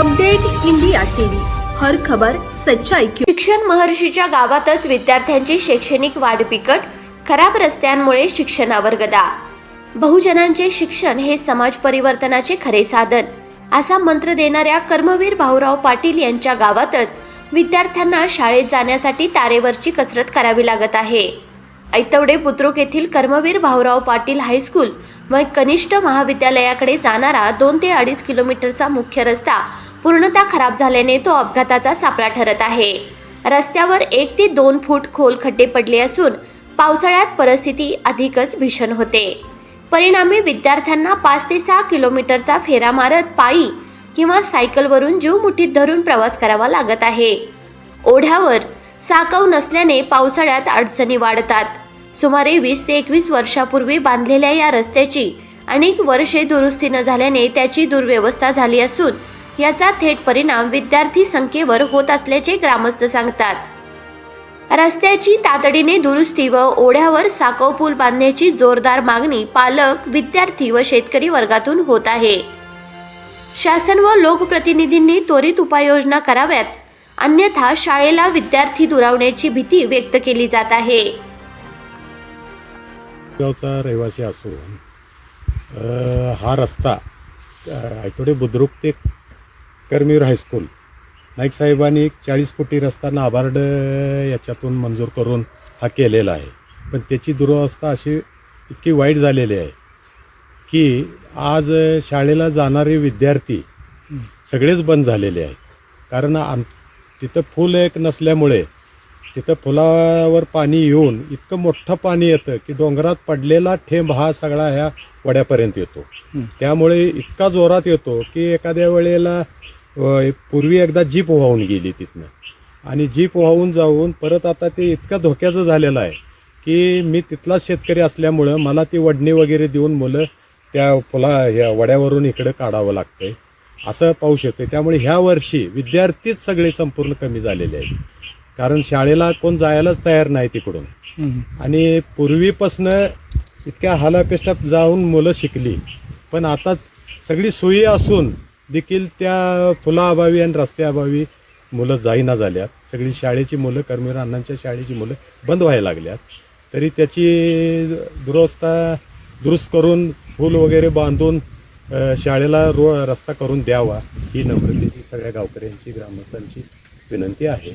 Update India TV. हर खबर सच्चाई की शिक्षण महर्षीच्या गावातच विद्यार्थ्यांची शैक्षणिक वाढ बिकट खराब रस्त्यांमुळे शिक्षणावर गदा. बहुजनांचे शिक्षण हे समाज परिवर्तनाचे खरे साधन असा मंत्र देणाऱ्या कर्मवीर भाऊराव पाटील यांच्या गावातच विद्यार्थ्यांना शाळेत जाण्यासाठी तारेवरची कसरत करावी लागत आहे. ऐतवडे बुद्रुक येथील कर्मवीर भाऊराव पाटील हायस्कूल व कनिष्ठ महाविद्यालयाकडे जाणारा दोन ते अडीच किलोमीटरचा मुख्य रस्ता पूर्णतः खराब झाल्याने तो अपघाताचा सापळा ठरत आहे. रस्त्यावर एक ते दोन फूट खोल खड्डे पडले असून पावसाळ्यात परिस्थिती अधिकच भीषण होते. परिणामी विद्यार्थ्यांना पाच ते सहा किलोमीटरचा फेरा मारत पायी किंवा सायकलवरून जीव मुठीत धरून प्रवास करावा लागत आहे. ओढ्यावर साकव नसल्याने पावसाळ्यात अडचणी वाढतात. सुमारे वीस ते एकवीस वर्षापूर्वी बांधलेल्या या रस्त्याची अनेक वर्षे दुरुस्ती न झाल्याने त्याची दुर्व्यवस्था झाली असून याचा थेट परिणाम विद्यार्थी संख्येवर होत असल्याचे ग्रामस्थ सांगतात. रस्त्याची तातडीने दुरुस्ती व ओढ्यावर साकव पूल बांधण्याची जोरदार मागणी पालक विद्यार्थी व शेतकरी वर्गातून होत आहे. शासन व लोकप्रतिनिधींनी त्वरित उपाययोजना कराव्यात अन्यथा शाळेला विद्यार्थी दुरावण्याची भीती व्यक्त केली जात आहे. गावचा रहिवासी असून हा रस्ता आयतोडे बुद्रुक ते कर्मीर हायस्कूल नाईक साहेबांनी एक चाळीस फुटी रस्ता नाबार्ड याच्यातून मंजूर करून हा केलेला आहे. पण त्याची दुरवस्था अशी इतकी वाईट झालेली आहे की आज शाळेला जाणारे विद्यार्थी सगळेच बंद झालेले आहेत. कारण आम तिथं फुल एक नसल्यामुळे तिथं फुलावर पाणी येऊन इतकं मोठं पाणी येतं की डोंगरात पडलेला ठेंब हा सगळा ह्या वड्यापर्यंत येतो. त्यामुळे इतका जोरात येतो की एखाद्या वेळेला पूर्वी एकदा जीप वाहून गेली तिथनं. आणि जीप वाहून जाऊन परत आता ते इतकं धोक्याचं झालेलं आहे की मी तिथलाच शेतकरी असल्यामुळं मला ती वडणी वगैरे देऊन मुलं त्या फुला ह्या वड्यावरून इकडं काढावं लागतंय. असं पाहू शकतो त्यामुळे ह्या वर्षी विद्यार्थीच सगळे संपूर्ण कमी झालेले आहेत. कारण शाळेला कोण जायलाच तयार नाही तिकडून. आणि पूर्वीपासनं इतक्या हालापेष्टात जाऊन मुलं शिकली. पण आता सगळी सोयी असून देखील त्या फुलाअभावी आणि रस्त्याअभावी मुलं जाईना झाल्यात. सगळी शाळेची मुलं कर्मीर अण्णांच्या शाळेची मुलं बंद व्हायला लागल्यात. तरी त्याची दुरवस्था दुरुस्त करून फूल वगैरे बांधून शाळेला रो रस्ता करून द्यावा ही नम्रतेची सगळ्या गावकऱ्यांची ग्रामस्थांची विनंती आहे.